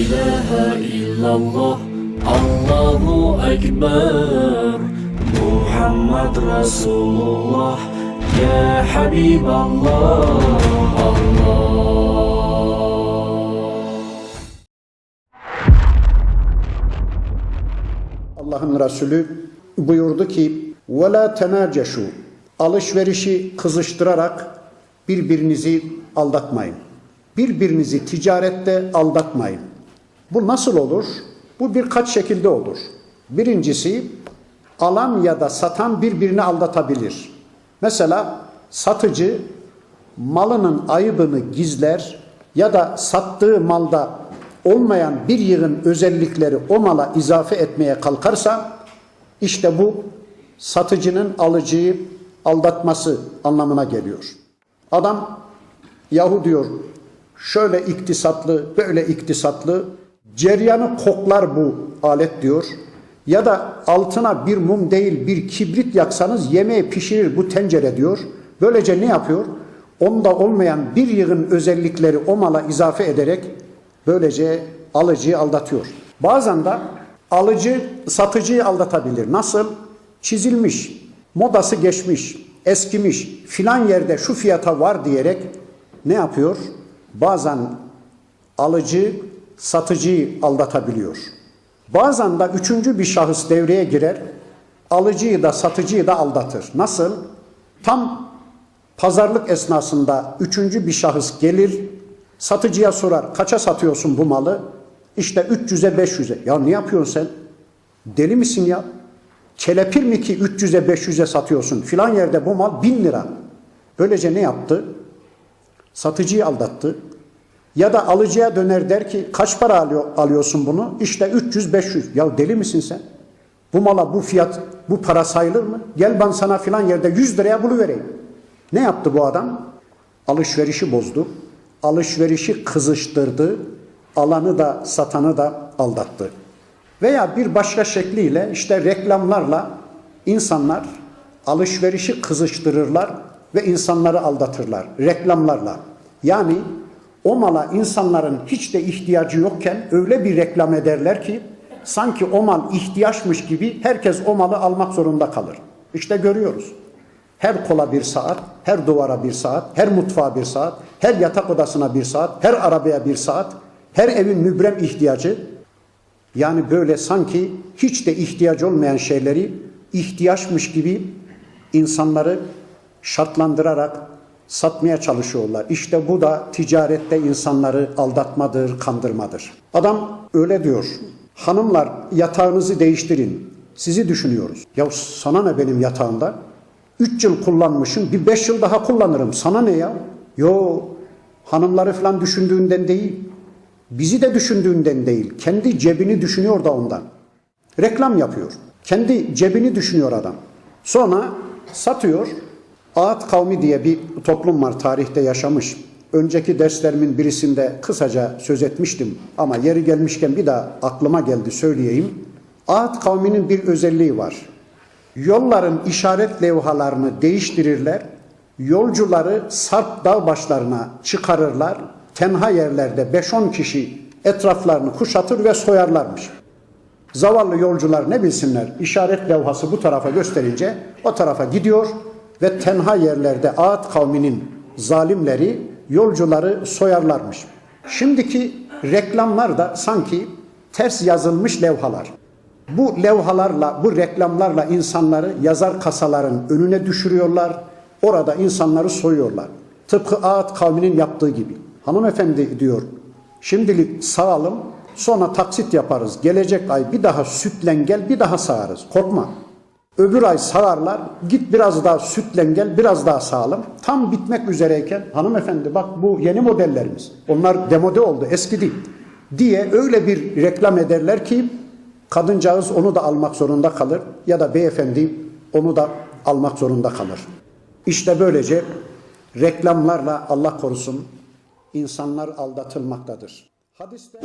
إله إلا الله الله أكبر محمد رسول الله يا حبيب الله الله Allah'ın Resulü buyurdu ki وَلَا تَنَاجَشُوا Alışverişi kızıştırarak birbirinizi aldatmayın. Birbirinizi ticarette aldatmayın. Bu nasıl olur? Bu birkaç şekilde olur. Birincisi alan ya da satan birbirini aldatabilir. Mesela satıcı malının ayıbını gizler ya da sattığı malda olmayan bir yığın özellikleri o mala izafe etmeye kalkarsa işte bu satıcının alıcıyı aldatması anlamına geliyor. Adam yahu diyor şöyle iktisatlı böyle iktisatlı ceryanı koklar bu alet diyor. Ya da altına bir mum değil bir kibrit yaksanız yemeği pişirir bu tencere diyor. Böylece ne yapıyor? Onda olmayan bir yığın özellikleri o mala izafe ederek böylece alıcıyı aldatıyor. Bazen de alıcı satıcıyı aldatabilir. Nasıl? Çizilmiş, modası geçmiş, eskimiş, filan yerde şu fiyata var diyerek ne yapıyor? Bazen alıcı satıcıyı aldatabiliyor. Bazen de üçüncü bir şahıs devreye girer, alıcıyı da satıcıyı da aldatır. Nasıl? Tam pazarlık esnasında üçüncü bir şahıs gelir, satıcıya sorar, kaça satıyorsun bu malı? İşte 300'e 500'e. Ya ne yapıyorsun sen? Deli misin ya? Kelepir mi ki 300'e 500'e satıyorsun? Filan yerde bu mal 1000 lira. Böylece ne yaptı? Satıcıyı aldattı. Ya da alıcıya döner der ki kaç para alıyor, alıyorsun bunu? İşte 300-500. Ya deli misin sen? Bu mala bu fiyat, bu para sayılır mı? Gel ben sana filan yerde 100 liraya buluvereyim. Ne yaptı bu adam? Alışverişi bozdu. Alışverişi kızıştırdı. Alanı da satanı da aldattı. Veya bir başka şekliyle işte reklamlarla insanlar alışverişi kızıştırırlar ve insanları aldatırlar reklamlarla. Yani o mala insanların hiç de ihtiyacı yokken öyle bir reklam ederler ki sanki o mal ihtiyaçmış gibi herkes o malı almak zorunda kalır. İşte görüyoruz. Her kola bir saat, her duvara bir saat, her mutfağa bir saat, her yatak odasına bir saat, her arabaya bir saat, her evin mübrem ihtiyacı. Yani böyle sanki hiç de ihtiyacı olmayan şeyleri ihtiyaçmış gibi insanları şartlandırarak satmaya çalışıyorlar. İşte bu da ticarette insanları aldatmadır, kandırmadır. Adam öyle diyor. Hanımlar yatağınızı değiştirin. Sizi düşünüyoruz. Ya sana ne benim yatağımda? Üç yıl kullanmışım, bir beş yıl daha kullanırım. Sana ne ya? Yo, hanımları falan düşündüğünden değil. Bizi de düşündüğünden değil. Kendi cebini düşünüyor da ondan. Reklam yapıyor. Kendi cebini düşünüyor adam. Sonra satıyor. Ağat kavmi diye bir toplum var tarihte yaşamış. Önceki derslerimin birisinde kısaca söz etmiştim ama yeri gelmişken bir daha aklıma geldi söyleyeyim. Ağat kavminin bir özelliği var. Yolların işaret levhalarını değiştirirler. Yolcuları sarp dağ başlarına çıkarırlar. Tenha yerlerde 5-10 kişi etraflarını kuşatır ve soyarlarmış. Zavallı yolcular ne bilsinler işaret levhası bu tarafa gösterince o tarafa gidiyor ve tenha yerlerde Ağat kavminin zalimleri yolcuları soyarlarmış. Şimdiki reklamlar da sanki ters yazılmış levhalar. Bu levhalarla, bu reklamlarla insanları yazar kasaların önüne düşürüyorlar. Orada insanları soyuyorlar. Tıpkı Ağat kavminin yaptığı gibi. Hanımefendi diyor, şimdilik sağalım, sonra taksit yaparız. Gelecek ay bir daha sütlen gel, bir daha sağarız. Korkma. Öbür ay sağarlar, git biraz daha sütlen gel, biraz daha sağalım. Tam bitmek üzereyken, hanımefendi bak bu yeni modellerimiz. Onlar demode oldu, eski değil. Diye öyle bir reklam ederler ki, kadıncağız onu da almak zorunda kalır. Ya da beyefendi onu da almak zorunda kalır. İşte böylece reklamlarla Allah korusun insanlar aldatılmaktadır. Hadiste